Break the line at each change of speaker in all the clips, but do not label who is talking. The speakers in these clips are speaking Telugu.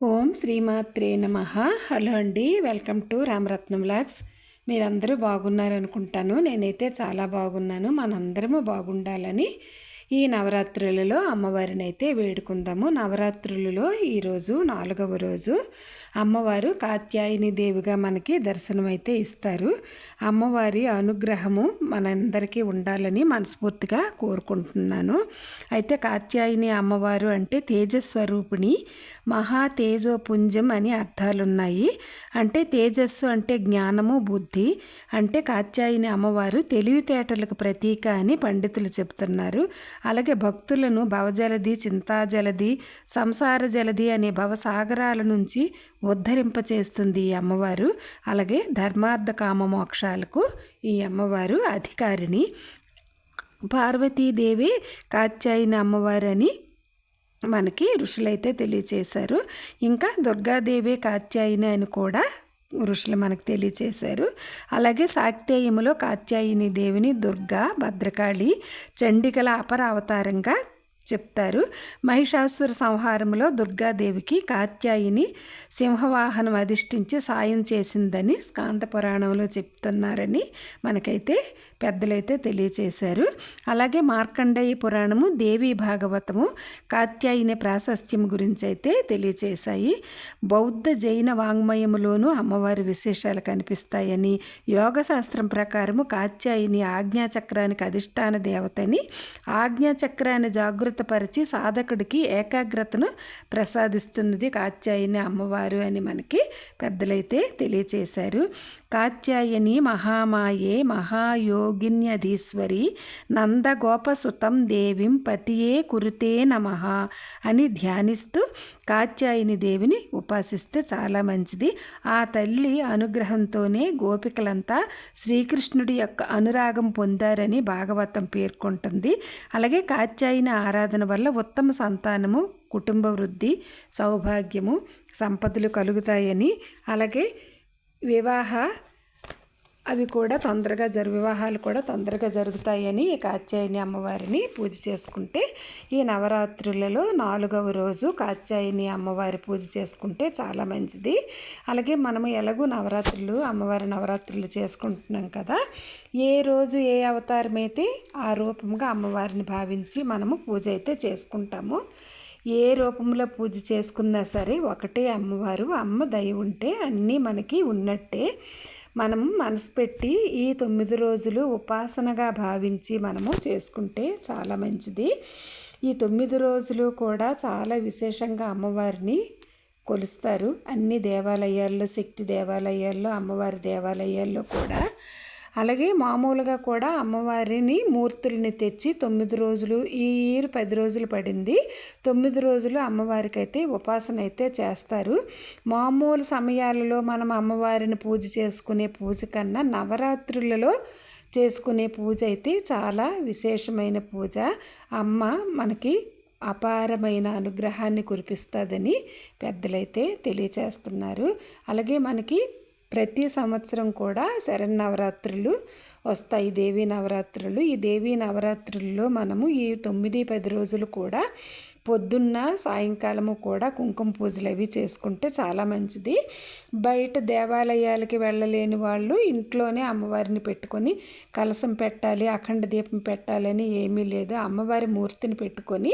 ఓం శ్రీమాత్రే నమ. హలో అండి వెల్కమ్ టు రామరత్నం లాగ్స్ మీరందరూ బాగున్నారనుకుంటాను. నేనైతే చాలా బాగున్నాను. మనందరము బాగుండాలని ఈ నవరాత్రులలో అమ్మవారిని అయితే వేడుకుందాము. నవరాత్రులలో ఈరోజు నాలుగవ రోజు అమ్మవారు కాత్యాయని దేవిగా మనకి దర్శనమైతే ఇస్తారు. అమ్మవారి అనుగ్రహము మనందరికీ ఉండాలని మనస్ఫూర్తిగా కోరుకుంటున్నాను. అయితే కాత్యాయని అమ్మవారు అంటే తేజస్వరూపిణి మహా తేజోపుంజం అని అర్థాలున్నాయి. అంటే తేజస్సు అంటే జ్ఞానము బుద్ధి. అంటే కాత్యాయని అమ్మవారు తెలివితేటలకు ప్రతీక అని పండితులు చెప్తున్నారు. అలాగే భక్తులను భవజలది చింతాజలది సంసార జలది అనే భవసాగరాల నుంచి ఉద్ధరింపచేస్తుంది ఈ అమ్మవారు. అలాగే ధర్మార్థ కామ మోక్షాలకు ఈ అమ్మవారు అధికారిని పార్వతీదేవి కాత్యాయని అమ్మవారు అని మనకి ఋషులైతే తెలియచేశారు. ఇంకా దుర్గాదేవి కాత్యాయని అని కూడా ఋషులు మనకు తెలియచేశారు. అలాగే శాక్తేయములో కాత్యాయిని దేవిని దుర్గా భద్రకాళి చండికల అపర అవతారంగా చెప్తారు. మహిషాసుర సంహారంలో దుర్గాదేవికి కాత్యాయిని సింహవాహనం అధిష్ఠించి సాయం చేసిందని స్కాంత పురాణంలో చెప్తున్నారని మనకైతే పెద్దలైతే తెలియచేశారు. అలాగే మార్కండేయ పురాణము దేవీ భాగవతము కాత్యాయిని ప్రాశస్త్యం గురించి అయితే తెలియచేశాయి. బౌద్ధ జైన వాంగ్మయములోనూ అమ్మవారి విశేషాలు కనిపిస్తాయని యోగశాస్త్రం ప్రకారము కాత్యాయిని ఆజ్ఞాచక్రానికి అధిష్టాన దేవతని ఆజ్ఞాచక్రాన్ని జాగృతపరిచి సాధకుడికి ఏకాగ్రతను ప్రసాదిస్తున్నది కాత్యాయని అమ్మవారు అని మనకి పెద్దలైతే తెలియచేశారు. కాత్యాయని మహామాయే మహాయోగిన్యధీశ్వరి నందగోపసుతం దేవిం పతియే కురుతే నమ అని ధ్యానిస్తూ కాత్యాయని దేవిని ఉపాసిస్తే చాలా మంచిది. ఆ తల్లి అనుగ్రహంతోనే గోపికలంతా శ్రీకృష్ణుడి యొక్క అనురాగం పొందారని భాగవతం పేర్కొంటుంది. అలాగే కాత్యాయని ఆరాధన వల్ల ఉత్తమ సంతానము కుటుంబ వృద్ధి సౌభాగ్యము సంపదలు కలుగుతాయని. అలాగే వివాహ అవి కూడా తొందరగా జరు వివాహాలు కూడా తొందరగా జరుగుతాయని కాత్యాయని అమ్మవారిని పూజ చేసుకుంటే ఈ నవరాత్రులలో నాలుగవ రోజు కాత్యాయని అమ్మవారి పూజ చేసుకుంటే చాలా మంచిది. అలాగే మనము ఎలాగూ నవరాత్రులు అమ్మవారి నవరాత్రులు చేసుకుంటున్నాం కదా ఏ రోజు ఏ అవతారం అయితే ఆ రూపంగా అమ్మవారిని భావించి మనము పూజ అయితే చేసుకుంటాము. ఏ రూపంలో పూజ చేసుకున్నా సరే ఒకటే అమ్మవారు అమ్మ దయ ఉంటే అన్నీ మనకి ఉన్నట్టే. మనం మనసు పెట్టి ఈ తొమ్మిది రోజులు ఉపాసనగా భావించి మనము చేసుకుంటే చాలా మంచిది. ఈ తొమ్మిది రోజులు కూడా చాలా విశేషంగా అమ్మవారిని కొలుస్తారు. అన్ని దేవాలయాల్లో శక్తి దేవాలయాల్లో అమ్మవారి దేవాలయాల్లో కూడా అలాగే మామూలుగా కూడా అమ్మవారిని మూర్తుల్ని తెచ్చి తొమ్మిది రోజులు ఈ ఇయర్ పది రోజులు పడింది. తొమ్మిది రోజులు అమ్మవారికి అయితే ఉపాసన అయితే చేస్తారు. మామూలు సమయాలలో మనం అమ్మవారిని పూజ చేసుకునే పూజ కన్నా నవరాత్రులలో చేసుకునే పూజ అయితే చాలా విశేషమైన పూజ. అమ్మ మనకి అపారమైన అనుగ్రహాన్ని కురిపిస్తుందని పెద్దలైతే తెలియచేస్తున్నారు. అలాగే మనకి ప్రతి సంవత్సరం కూడా శరన్నవరాత్రులు వస్తాయి. దేవీ నవరాత్రులు. ఈ దేవీ నవరాత్రుల్లో మనము ఈ తొమ్మిది పది రోజులు కూడా పొద్దున్న సాయంకాలము కూడా కుంకుమ పూజలు అవి చేసుకుంటే చాలా మంచిది. బయట దేవాలయాలకి వెళ్ళలేని వాళ్ళు ఇంట్లోనే అమ్మవారిని పెట్టుకొని కలసం పెట్టాలి అఖండ దీపం పెట్టాలని ఏమీ లేదు. అమ్మవారి మూర్తిని పెట్టుకొని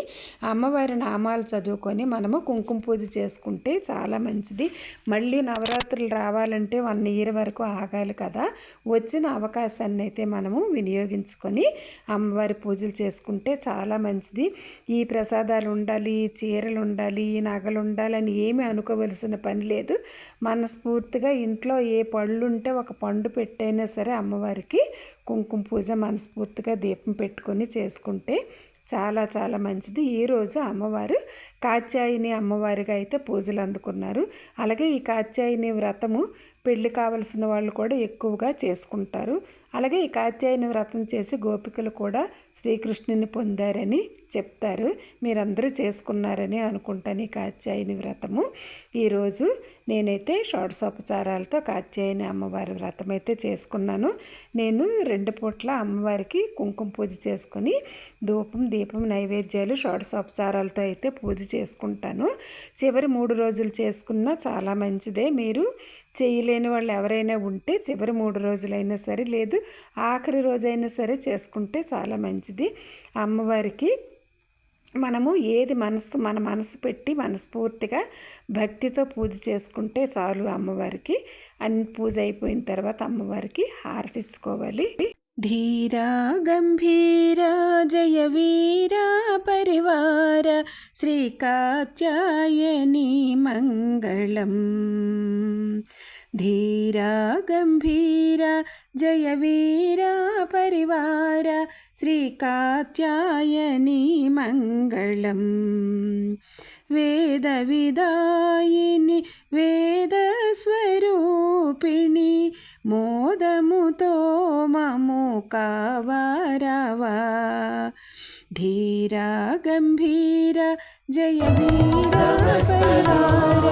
అమ్మవారి నామాలు చదువుకొని మనము కుంకుమ పూజ చేసుకుంటే చాలా మంచిది. మళ్ళీ నవరాత్రులు రావాలంటే వన్ ఇయర్ వరకు ఆగాలి కదా. వచ్చిన అవకాశాన్ని అయితే మనము వినియోగించుకొని అమ్మవారి పూజలు చేసుకుంటే చాలా మంచిది. ఈ ప్రసాదాలు ఉండాలి చీరలు ఉండాలి నగలు ఉండాలని ఏమీ అనుకోవలసిన పని లేదు. మనస్ఫూర్తిగా ఇంట్లో ఏ పళ్ళు ఉంటే ఒక పండు పెట్టైనా సరే అమ్మవారికి కుంకుమ పూజ మనస్ఫూర్తిగా దీపం పెట్టుకొని చేసుకుంటే చాలా చాలా మంచిది. ఈరోజు అమ్మవారు కాత్యాయిని అమ్మవారిగా అయితే పూజలు అందుకున్నారు. అలాగే ఈ కాత్యాయిని వ్రతము పెళ్ళి కావలసిన వాళ్ళు కూడా ఎక్కువగా చేసుకుంటారు. అలాగే ఈ కాత్యాయని వ్రతం చేసి గోపికలు కూడా శ్రీకృష్ణుని పొందారని చెప్తారు. మీరందరూ చేసుకున్నారని అనుకుంటాను ఈ కాత్యాయని వ్రతము. ఈరోజు నేనైతే షోడశోపచారాలతో కాత్యాయని అమ్మవారి వ్రతం అయితే చేసుకున్నాను. నేను రెండు పూట్ల అమ్మవారికి కుంకుమ పూజ చేసుకొని ధూపం దీపం నైవేద్యాలు షోడశోపచారాలతో అయితే పూజ చేసుకుంటాను. చివరి మూడు రోజులు చేసుకున్నా చాలా మంచిదే. మీరు చేయలేని వాళ్ళు ఎవరైనా ఉంటే చివరి మూడు రోజులైనా సరే లేదు ఆఖరి రోజైనా సరే చేసుకుంటే చాలా మంచిది. అమ్మవారికి మనము ఏది మనసు మన మనసు పెట్టి మనస్ఫూర్తిగా భక్తితో పూజ చేసుకుంటే చాలు అమ్మవారికి. అన్ని పూజ అయిపోయిన తర్వాత అమ్మవారికి హారతి ఇచ్చుకోవాలి. ధీరా గంభీరా జయ వీరా పరివార శ్రీకాత్యాయని మంగళం. ధీర గంభీర జయ వీర పరివార శ్రీ కాత్యాయని మంగళం వేద విదాయిని వేద స్వరూపిణి మోదముతో మము కావారావా ధీర గంభీర జయ వీర పరివార